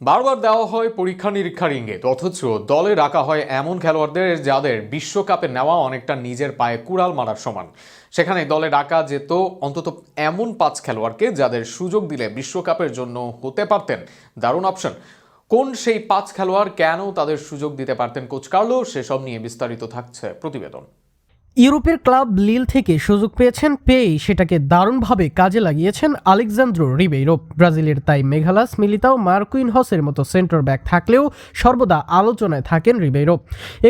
বারবার দেওয়া হয় পরীক্ষা নিরীক্ষার ইঙ্গিত অথচ দলে রাখা হয় এমন খেলোয়াড়দের যাদের বিশ্বকাপে নেওয়া অনেকটা নিজের পায়ে কুড়াল মারার সমান। সেখানে দলে রাখা যেত অন্তত এমন পাঁচ খেলোয়াড়কে যাদের সুযোগ দিলে বিশ্বকাপের জন্য হতে পারতেন দারুণ অপশন কোন সেই পাঁচ খেলোয়াড় কেন তাদের সুযোগ দিতে পারতেন কোচ কার্লো, সেসব নিয়ে বিস্তারিত থাকছে প্রতিবেদন। ইউরোপের ক্লাব লিল থেকে সুযোগ পেয়েছেন পেয়েই সেটাকে দারুণভাবে কাজে লাগিয়েছেন আলেকজান্দ্রো রিবেইরো। ব্রাজিলের তাই মেঘালাস মিলিতাও মার্কুইন হসের মতো সেন্টার ব্যাক থাকলেও সর্বদা আলোচনায় থাকেন রিবেইরো।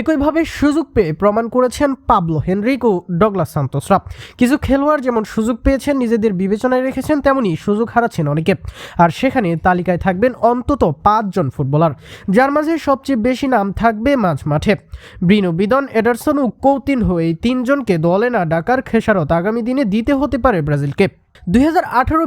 একইভাবে সুযোগ পেয়ে প্রমাণ করেছেন পাবলো হেনরিক ও ডগলাস সান্তোসরা। কিছু খেলোয়াড় যেমন সুযোগ পেয়েছেন, নিজেদের বিবেচনায় রেখেছেন, তেমনি সুযোগ হারাচ্ছেন অনেকে। আর সেখানে তালিকায় থাকবেন অন্তত পাঁচজন ফুটবলার, যার মাঝে সবচেয়ে বেশি নাম থাকবে মাঝ মাঠে। ব্রিনো বিদন, এডারসন ও কৌতিন হয়ে তিনজনকে দলে না ডাকার খেসারত আগামী দিনে দিতে হতে পারে ব্রাজিলকে। দুই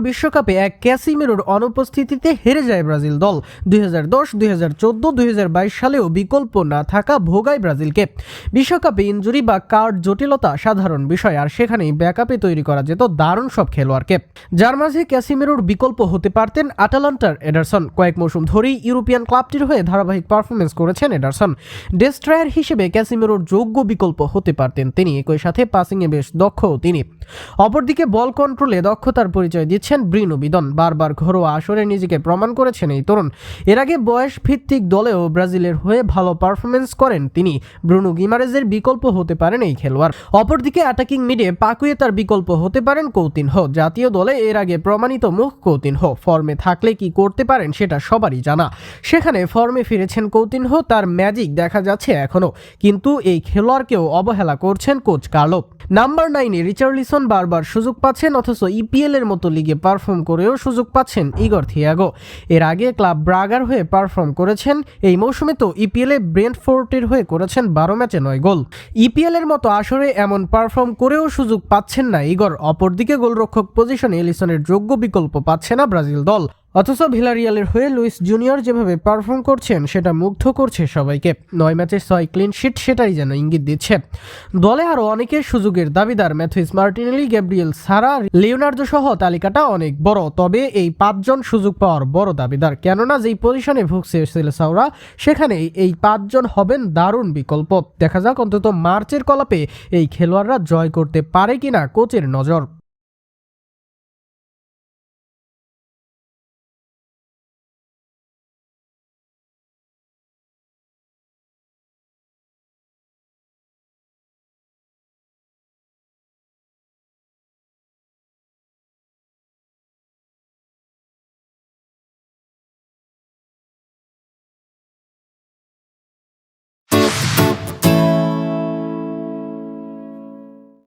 বিশ্বকাপে এক ক্যাসিমেরোর অনুপস্থিতিতে হেরে যায় ব্রাজিল দল। দুই হাজার দশ, দুই হাজার বাইশ সালেও বিকল্প না থাকা ভোগায় ব্রাজিলকে। বিশ্বকাপে ইঞ্জুরি বা কার্ড জটিলতা সাধারণ বিষয়, আর সেখানেই ব্যাকআপে তৈরি করা যেত দারুণ সব খেলোয়াড়কে। যার মাঝে ক্যাসিমেরোর বিকল্প হতে পারতেন আটালান্টার এডারসন। কয়েক মৌসুম ধরেই ইউরোপিয়ান ক্লাবটির হয়ে ধারাবাহিক পারফরমেন্স করেছেন এডারসন। ডেস্ট্রায়ার হিসেবে ক্যাসিমেরোর যোগ্য বিকল্প হতে পারতেন তিনি। একই সাথে পাসিংয়ে বেশ দক্ষও তিনি। অপরদিকে বল কন্ট্রোলে দক্ষতার পরিচয় দিচ্ছেন ব্রিনো বিদন। বারবার ঘরোয়া আসরে নিজেকে প্রমাণ করেছেন এই তরুণ। এর আগে বয়স ভিত্তিক দলেও ব্রাজিলের হয়ে ভালো পারফরমেন্স করেন তিনি। ব্রুনো গিমারেজের বিকল্প হতে পারেন এই খেলোয়াড়। অপরদিকে অ্যাটাকিং মিডে পাকুয়ে তার বিকল্প হতে পারেন কৌতিন হো। জাতীয় দলে এর আগে প্রমাণিত মুখ কৌতিন হো। ফর্মে থাকলে কি করতে পারেন সেটা সবারই জানা। সেখানে ফর্মে ফিরেছেন কৌতিন হো, তার ম্যাজিক দেখা যাচ্ছে এখনও কিন্তু এই খেলোয়াড়কেও অবহেলা করছেন কোচ কার্লো নাম্বার নাইনে রিচার্লিসন বারবার সুযোগ পাচ্ছেন, অথচ ইপিএল এর মতো লিগে পারফর্ম করেও সুযোগ পাচ্ছেন ইগর থিয়াগো। এর আগে ক্লাব ব্রাগার হয়ে পারফর্ম করেছেন, এই মৌসুমে তো ইপিএল এ ব্রেন্টফোর্টের হয়ে করেছেন বারো ম্যাচে নয় গোল। ইপিএল এর মতো আসরে এমন পারফর্ম করেও সুযোগ পাচ্ছেন না ইগর, অপরদিকে গোলরক্ষক পজিশনে এলিসনের যোগ্য বিকল্প পাচ্ছে না ব্রাজিল দল। অথচ ভিলারিয়ালের হয়ে লুইস জুনিয়র যেভাবে পারফর্ম করছেন, সেটা মুগ্ধ করছে সবাইকে। নয় ম্যাচে ছয় ক্লিন শিট সেটাই যেন ইঙ্গিত দিচ্ছে। দলে আরও অনেকের সুযোগের দাবিদার Matheus Martinelli, Gabriel Sara, Leonardo সহ তালিকাটা অনেক বড়, তবে এই পাঁচজন সুযোগ পাওয়ার বড় দাবিদার। কেননা যেই পজিশনে ভুগছে সেলেসাওরা সেখানে এই পাঁচজন হবেন দারুণ বিকল্প। দেখা যাক অন্তত মার্চের কলাপে এই খেলোয়াড়রা জয় করতে পারে কিনা কোচের নজর।